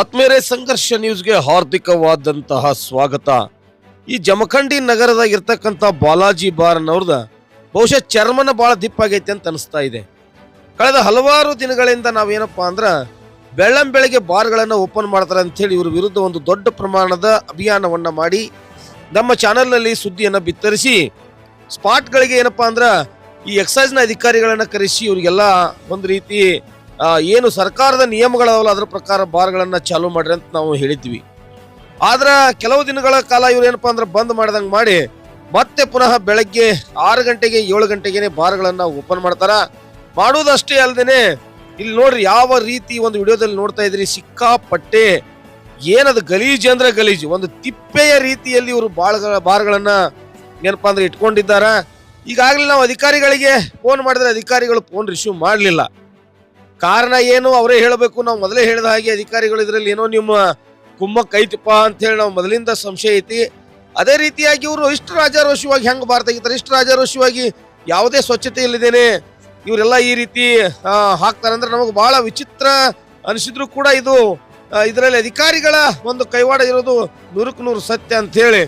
ಆತ್ಮೇರೆ ಸಂಘರ್ಷ ನ್ಯೂಸ್ಗೆ ಹಾರ್ದಿಕವಾದಂತಹ ಸ್ವಾಗತ. ಈ ಜಮಖಂಡಿ ನಗರದಾಗ ಇರ್ತಕ್ಕಂಥ ಬಾಲಾಜಿ ಬಾರ್ ಅನ್ನೋರ್ದ ಬಹುಶಃ ಚರ್ಮನ ಭಾಳ ದಿಪ್ಪಾಗೈತೆ ಅಂತ ಅನಿಸ್ತಾ ಇದೆ. ಕಳೆದ ಹಲವಾರು ದಿನಗಳಿಂದ ನಾವೇನಪ್ಪ ಅಂದ್ರೆ ಬೆಳ್ಳಂ ಬೆಳಗ್ಗೆ ಬಾರ್ಗಳನ್ನು ಓಪನ್ ಮಾಡ್ತಾರೆ ಅಂತೇಳಿ ಇವ್ರ ವಿರುದ್ಧ ಒಂದು ದೊಡ್ಡ ಪ್ರಮಾಣದ ಅಭಿಯಾನವನ್ನು ಮಾಡಿ ನಮ್ಮ ಚಾನೆಲ್ನಲ್ಲಿ ಸುದ್ದಿಯನ್ನು ಬಿತ್ತರಿಸಿ ಸ್ಪಾಟ್ಗಳಿಗೆ ಏನಪ್ಪ ಅಂದ್ರೆ ಈ ಎಕ್ಸೈಸ್ನ ಅಧಿಕಾರಿಗಳನ್ನು ಕರೆಸಿ ಇವ್ರಿಗೆಲ್ಲ ಒಂದು ರೀತಿ ಏನು ಸರ್ಕಾರದ ನಿಯಮಗಳವಲ್ಲ ಅದರ ಪ್ರಕಾರ ಬಾರ್ಗಳನ್ನು ಚಾಲೂ ಮಾಡ್ರಿ ಅಂತ ನಾವು ಹೇಳಿದ್ವಿ. ಆದ್ರೆ ಕೆಲವು ದಿನಗಳ ಕಾಲ ಇವ್ರು ಏನಪ್ಪಾ ಅಂದ್ರೆ ಬಂದ್ ಮಾಡ್ದಂಗೆ ಮಾಡಿ, ಮತ್ತೆ ಪುನಃ ಬೆಳಗ್ಗೆ ಆರು ಗಂಟೆಗೆ, ಏಳು ಗಂಟೆಗೆ ಬಾರ್ಗಳನ್ನು ಓಪನ್ ಮಾಡ್ತಾರ. ಮಾಡುವುದಷ್ಟೇ ಅಲ್ಲದೇನೆ ಇಲ್ಲಿ ನೋಡ್ರಿ ಯಾವ ರೀತಿ ಒಂದು ವಿಡಿಯೋದಲ್ಲಿ ನೋಡ್ತಾ ಇದ್ರಿ, ಸಿಕ್ಕಾಪಟ್ಟೆ ಏನದು ಗಲೀಜು ಅಂದ್ರೆ ಗಲೀಜು, ಒಂದು ತಿಪ್ಪೆಯ ರೀತಿಯಲ್ಲಿ ಇವರು ಬಾಳ ಬಾರ್ಗಳನ್ನ ಏನಪ್ಪಾ ಅಂದ್ರೆ ಇಟ್ಕೊಂಡಿದ್ದಾರ. ಈಗಾಗಲೇ ನಾವು ಅಧಿಕಾರಿಗಳಿಗೆ ಫೋನ್ ಮಾಡಿದ್ರೆ ಅಧಿಕಾರಿಗಳು ಫೋನ್ ರಿಸೀವ್ ಮಾಡಲಿಲ್ಲ. ಕಾರಣ ಏನು? ಅವರೇ ಹೇಳಬೇಕು. ನಾವು ಮೊದಲೇ ಹೇಳಿದ ಹಾಗೆ ಅಧಿಕಾರಿಗಳು ಇದರಲ್ಲಿ ಏನೋ ನಿಮ್ಮ ಕುಮ್ಮಕ್ ಕೈತಪ್ಪ ಅಂತ ಹೇಳಿ ನಾವು ಮೊದಲಿಂದ ಸಂಶಯ ಐತಿ. ಅದೇ ರೀತಿಯಾಗಿ ಇವರು ಇಷ್ಟು ರಾಜಾರೋಷವಾಗಿ ಹೆಂಗ್ ಬಾರ್ತಾಗಿದ್ದಾರೆ ಇಷ್ಟು ರಾಜಾರೋಷವಾಗಿ ಯಾವುದೇ ಸ್ವಚ್ಛತೆ ಇಲ್ಲದೇನೆ ಇವರೆಲ್ಲ ಈ ರೀತಿ ಹಾಕ್ತಾರೆ. ಅಂದ್ರೆ ನಮಗೆ ಬಹಳ ವಿಚಿತ್ರ ಅನಿಸಿದ್ರು ಕೂಡ ಇದು ಇದರಲ್ಲಿ ಅಧಿಕಾರಿಗಳ ಒಂದು ಕೈವಾಡ ಇರೋದು ನೂರಕ್ಕೆ ನೂರು ಸತ್ಯ ಅಂತ ಹೇಳಿ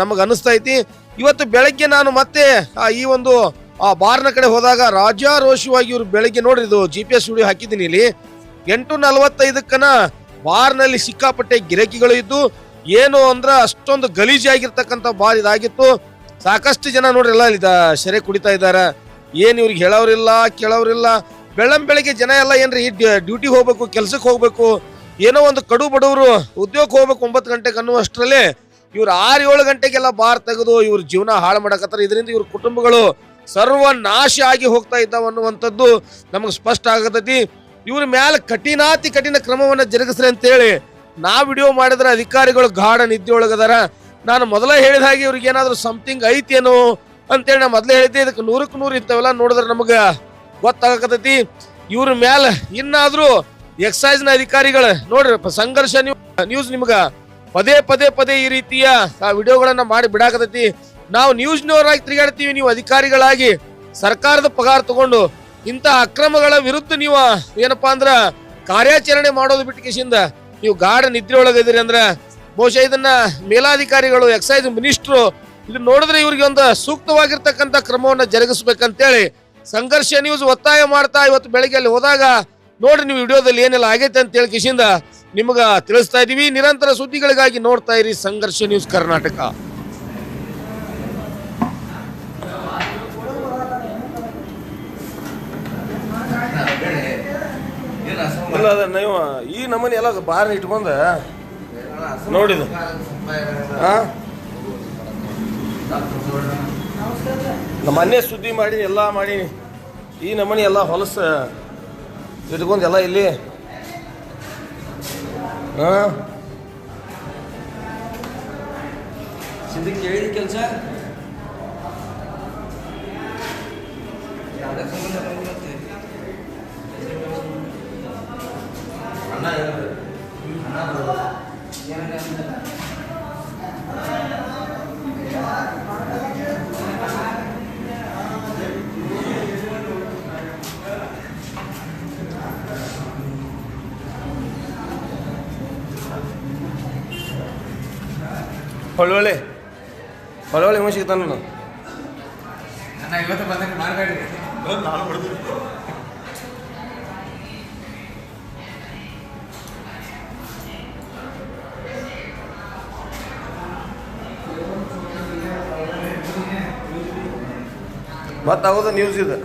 ನಮಗೆ ಅನಿಸ್ತಾ ಇವತ್ತು ಬೆಳಗ್ಗೆ ನಾನು ಮತ್ತೆ ಈ ಒಂದು ಆ ಬಾರ್ನ ಕಡೆ ಹೋದಾಗ ರಾಜಾರೋಷವಾಗಿ ಇವರು ಬೆಳಗ್ಗೆ ನೋಡ್ರಿ ಇದು ಜಿ ಪಿ ಎಸ್ ಸ್ಟುಡಿಯೋ ಹಾಕಿದ್ದೀನಿ ಇಲ್ಲಿ. ಎಂಟು ನಲವತ್ತೈದಕ್ಕನ ಬಾರ್ನಲ್ಲಿ ಸಿಕ್ಕಾಪಟ್ಟೆ ಗಿರಕಿಗಳು ಇದ್ದು, ಏನು ಅಂದ್ರೆ ಅಷ್ಟೊಂದು ಗಲೀಜಾಗಿರ್ತಕ್ಕಂಥ ಬಾರ್ ಇದಾಗಿತ್ತು. ಸಾಕಷ್ಟು ಜನ ನೋಡ್ರಿ ಎಲ್ಲ ಇಲ್ಲಿ ಸೆರೆ ಕುಡಿತಾ ಇದ್ದಾರೆ. ಏನು ಇವ್ರಿಗೆ ಹೇಳೋರಿಲ್ಲ, ಕೇಳೋರಿಲ್ಲ. ಬೆಳ್ಳಂ ಬೆಳಗ್ಗೆ ಜನ ಎಲ್ಲ ಏನ್ರಿ ಡ್ಯೂಟಿಗೆ ಹೋಗ್ಬೇಕು, ಕೆಲ್ಸಕ್ಕೆ ಹೋಗ್ಬೇಕು. ಏನೋ ಒಂದು ಕಡು ಬಡವರು ಉದ್ಯೋಗಕ್ಕೆ ಹೋಗ್ಬೇಕು ಒಂಬತ್ತು ಗಂಟೆಗೆ ಅನ್ನುವಷ್ಟರಲ್ಲಿ ಇವ್ರು ಆರು ಏಳು ಗಂಟೆಗೆಲ್ಲ ಬಾರ್ ತೆಗೆದು ಇವ್ರ ಜೀವನ ಹಾಳು ಮಾಡಕತ್ತಾರೆ. ಇದರಿಂದ ಇವ್ರ ಕುಟುಂಬಗಳು ಸರ್ವನಾಶ ಆಗಿ ಹೋಗ್ತಾ ಇದ್ದಾವ ಅನ್ನುವಂಥದ್ದು ನಮಗೆ ಸ್ಪಷ್ಟ ಆಗತೈತಿ. ಇವ್ರ ಮ್ಯಾಲ ಕಠಿಣಾತಿ ಕಠಿಣ ಕ್ರಮವನ್ನ ಜರುಗಿಸ್ರಿ ಅಂತೇಳಿ ನಾ ವಿಡಿಯೋ ಮಾಡಿದ್ರೆ ಅಧಿಕಾರಿಗಳು ಗಾಢ ನಿದ್ದೆ ಒಳಗದಾರ ನಾನು ಮೊದಲೇ ಹೇಳಿದ ಹಾಗೆ ಇವ್ರಿಗೆ ಏನಾದರೂ ಸಮಥಿಂಗ್ ಐತೇನೋ ಅಂತೇಳಿ ನಾ ಮೊದಲೇ ಹೇಳಿದ್ದೆ, ಇದಕ್ಕೆ ನೂರಕ್ಕೆ ನೂರು ಇಂಥವೆಲ್ಲ ನೋಡಿದ್ರೆ ನಮಗೆ ಗೊತ್ತಾಗತೈತಿ ಇವ್ರ ಮ್ಯಾಲ ಇನ್ನಾದರೂ ಎಕ್ಸೈಸ್ನ ಅಧಿಕಾರಿಗಳು, ನೋಡ್ರಿ ಸಂಘರ್ಷ ನ್ಯೂಸ್ ನಿಮ್ಗೆ ಪದೇ ಪದೇ ಪದೇ ಈ ರೀತಿಯ ವಿಡಿಯೋಗಳನ್ನ ಮಾಡಿ ಬಿಡಾಕತೈತಿ ನಾವು ನ್ಯೂಸ್ನವರಾಗಿ ತಿರುಗಾಡ್ತೀವಿ, ನೀವು ಅಧಿಕಾರಿಗಳಾಗಿ ಸರ್ಕಾರದ ಪಗಾರ ತಗೊಂಡು ಇಂಥ ಅಕ್ರಮಗಳ ವಿರುದ್ಧ ನೀವು ಏನಪ್ಪಾ ಅಂದ್ರ ಕಾರ್ಯಾಚರಣೆ ಮಾಡೋದು ಬಿಟ್ಟು ಕಿಶಿಂದ ನೀವು ಗಾಢ ನಿದ್ರೆ ಇದ್ರಿ ಅಂದ್ರ ಬಹುಶಃ ಇದನ್ನ ಮೇಲಾಧಿಕಾರಿಗಳು ಎಕ್ಸೈಸ್ ಮಿನಿಸ್ಟ್ರು ಇದು ನೋಡಿದ್ರೆ ಇವ್ರಿಗೆ ಒಂದು ಸೂಕ್ತವಾಗಿರ್ತಕ್ಕಂಥ ಕ್ರಮವನ್ನು ಜರುಗಿಸ್ಬೇಕಂತೇಳಿ ಸಂಘರ್ಷ ನ್ಯೂಸ್ ಒತ್ತಾಯ ಮಾಡ್ತಾ ಇವತ್ತು ಬೆಳಗ್ಗೆ ಅಲ್ಲಿ ಹೋದಾಗ ನೋಡ್ರಿ ನೀವು ವಿಡಿಯೋದಲ್ಲಿ ಏನೆಲ್ಲ ಆಗೈತೆ ಅಂತ ಹೇಳಿ ಕಿಶಿಂದ ನಿಮ್ಗೆ ತಿಳಿಸ್ತಾ ಇದೀವಿ ನಿರಂತರ ಸುದ್ದಿಗಳಿಗಾಗಿ ನೋಡ್ತಾ ಇರಿ ಸಂಘರ್ಷ ನ್ಯೂಸ್ ಕರ್ನಾಟಕ. ಇಲ್ಲ, ಅದ ನೀವು ಈ ನಮೂನಿ ಎಲ್ಲ ಬಾರ್ ಇಟ್ಕೊಂಡ ನೋಡಿದ ನಮ್ಮ ಮನೆ ಸುದ್ದಿ ಮಾಡಿ, ಎಲ್ಲ ಮಾಡಿ, ಈ ನಮೂನಿ ಎಲ್ಲ ಹೊಲಸ ಇಟ್ಕೊಂಡು ಎಲ್ಲ ಇಲ್ಲಿ. ಹಾ ಇದಕ್ಕೆ ಹೇಳಿದ ಕೆಲಸ ಹೊಳೊಳ್ಳೆ ಹೊಳೊಳ್ಳೆ ಹೆಂಗೆ ಸಿಗ್ತಾನ ನಾನು ನನ್ನ ಇವತ್ತು ಬಂದಾಗ ಮಾಡಬೇಡಿ ಮತ್ತೆ ಆಗೋದು ನ್ಯೂಸ್ ಇದು